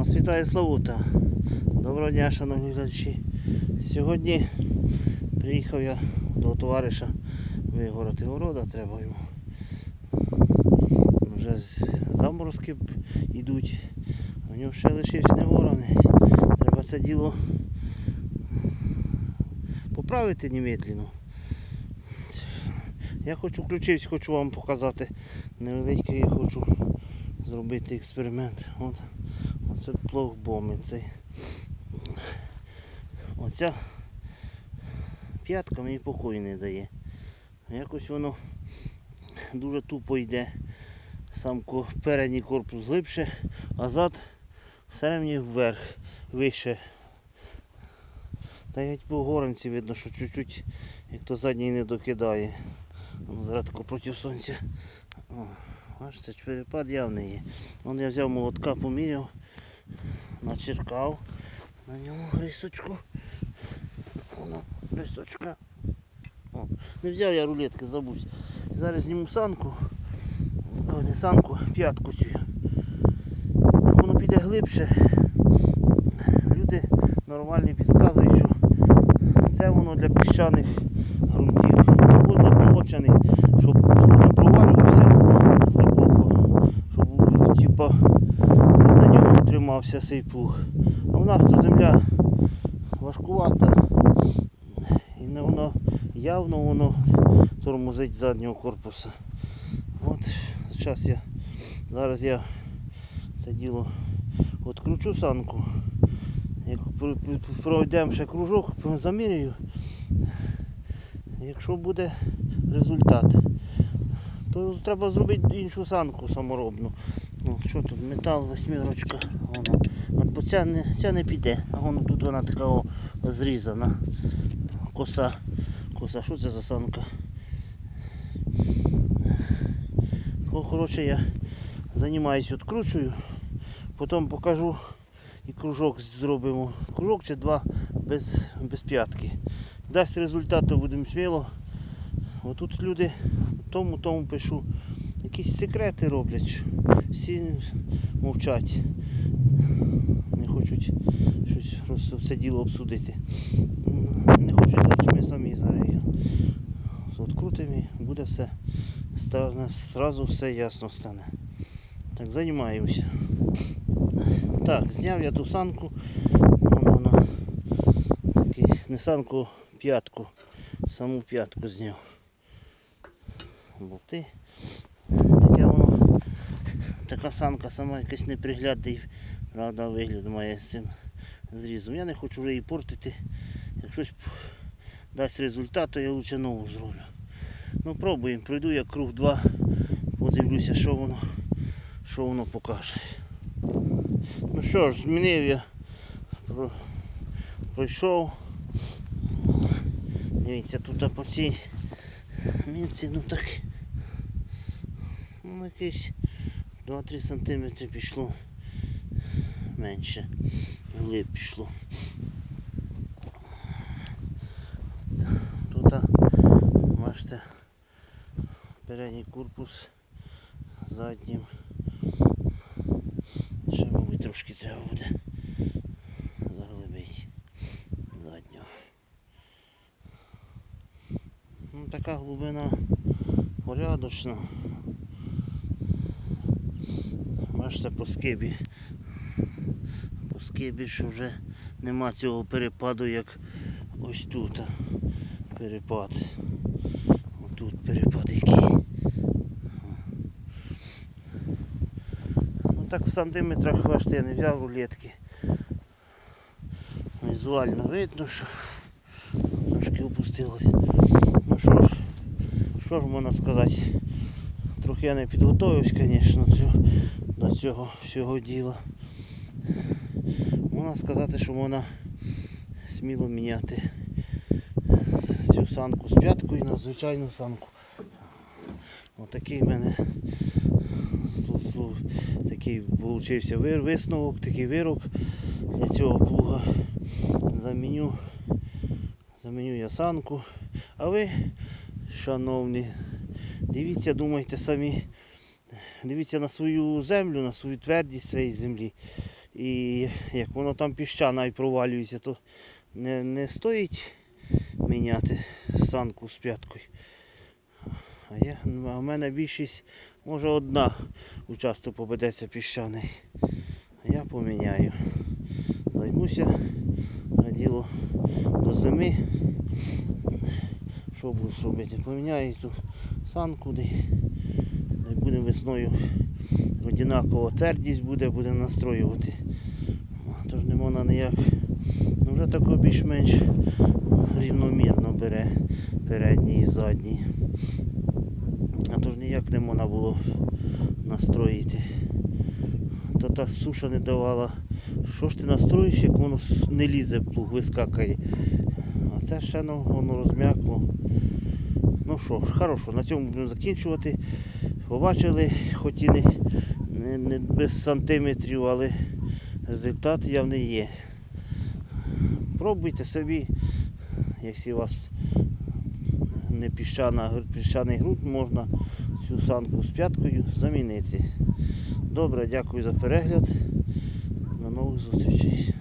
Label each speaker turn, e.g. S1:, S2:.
S1: Вас вітає Славута. Доброго дня, шановні глядачі. Сьогодні приїхав я до товариша вигорати города, треба йому. Вже заморозки йдуть, в нього ще лишився не вораний. Треба це діло поправити немедленно. Я хочу включитись, хочу вам показати невеличкий, я хочу зробити експеримент. От, оце плох боми цей. Оця п'ятка мені покою не дає. Якось воно дуже тупо йде. Сам передній корпус глибше, а зад все вверх, вище. Та геть по горанці видно, що чуть-чуть, як задній не докидає. Зараз тако проти сонця. О, бачите, перепад явний є. Вон я взяв молотка, поміряв, начеркав на ньому рисочку. Воно, рисочка. О, не взяв я рулетки, забувся. Зараз зніму санку. О, не санку, п'ятку цю. Воно піде глибше. Люди нормальні підказують, що це воно для піщаних ґрунтів. Або заболочений, щоб не провалювався глибоко, щоб типа, на ньому тримався цей плуг. А в нас то земля важкувата. І не воно явно воно тормозить заднього корпуса. От зараз я зараз я це діло відкручу санку. Як пр- пр- пройдемо ще кружок, замірюю. Якщо буде результат, то треба зробити іншу санку саморобну. Ну, що тут, метал, восьмірочка. Вона. От, бо ця не, ця не піде, а тут вона така о, зрізана. Коса. Коса, що це за санка? Коротше, я займаюся, відкручую, потім покажу і кружок зробимо. Кружок чи два без, без п'ятки. Дасть результат, то будемо сміло. Отут люди тому тому пишу. Якісь секрети роблять. Всі мовчать. Не хочуть щось все діло обсудити. Не хочуть, значить ми самі зараз відкрутимо і буде все. Зразу все ясно стане. Так, займаємося. Так, зняв я ту санку. Вона такий, не санку, п'ятку. Саму п'ятку зняв. Болти. Така санка сама якась неприглядний, правда, вигляд має з цим зрізом. Я не хочу вже її портити. Як щось дасть результат, то я лучше нову зроблю. Ну пробуємо, пройду я круг 2, подивлюся, що воно, що воно покаже. Ну що ж, змінив я. Пройшов. Дивіться, тут по цій мітці, ну так. Ну якийсь 2-3 см пішло. Менше. Глиб пішло. Тут, бачите, передній корпус заднім. Ще, мабуть, трошки треба буде заглибити заднього. Ну, така глибина порядочна. Бачите, по скибі. По скибі, що вже нема цього перепаду, як ось тут. Перепад. Отут перепад який. Ну так в сантиметрах, бачите, я не взяв рулетки. Візуально видно, що трошки опустилось. Ну що ж, що ж можна сказати? Трохи я не підготовився, звісно, до цього всього діла. Можна сказати, що можна сміло міняти цю санку з п'яткою на звичайну санку. Отакий в мене такий вир- висновок, такий вирок для цього плуга. Заміню, заміню я санку. А ви, шановні, дивіться, думайте самі, дивіться на свою землю, на свою твердість своєї землі. І як воно там піщана і провалюється, то не, не стоїть міняти санку з п'яткою. А, я, а в мене більшість, може одна участок попадеться піщаний. А я поміняю. Займуся на діло до зими. Що буду робити? Поміняю ту санку, де, де весною однаково твердість буде, буде настроювати. Тож не можна ніяк. Ну, вже тако більш-менш рівномірно бере передній і задній. А то ж ніяк не можна було настроїти. То та суша не давала. Що ж ти настроїш, як воно не лізе плуг, вискакає. А це ще ну, воно розм'якло. Ну що ж, хорошо, на цьому будемо закінчувати. Побачили, хоч і не, не, не без сантиметрів, але результат явний є. Пробуйте собі, якщо у вас не піщана, піщаний ґрунт, можна цю санку з п'яткою замінити. Добре, дякую за перегляд. До нових зустрічей.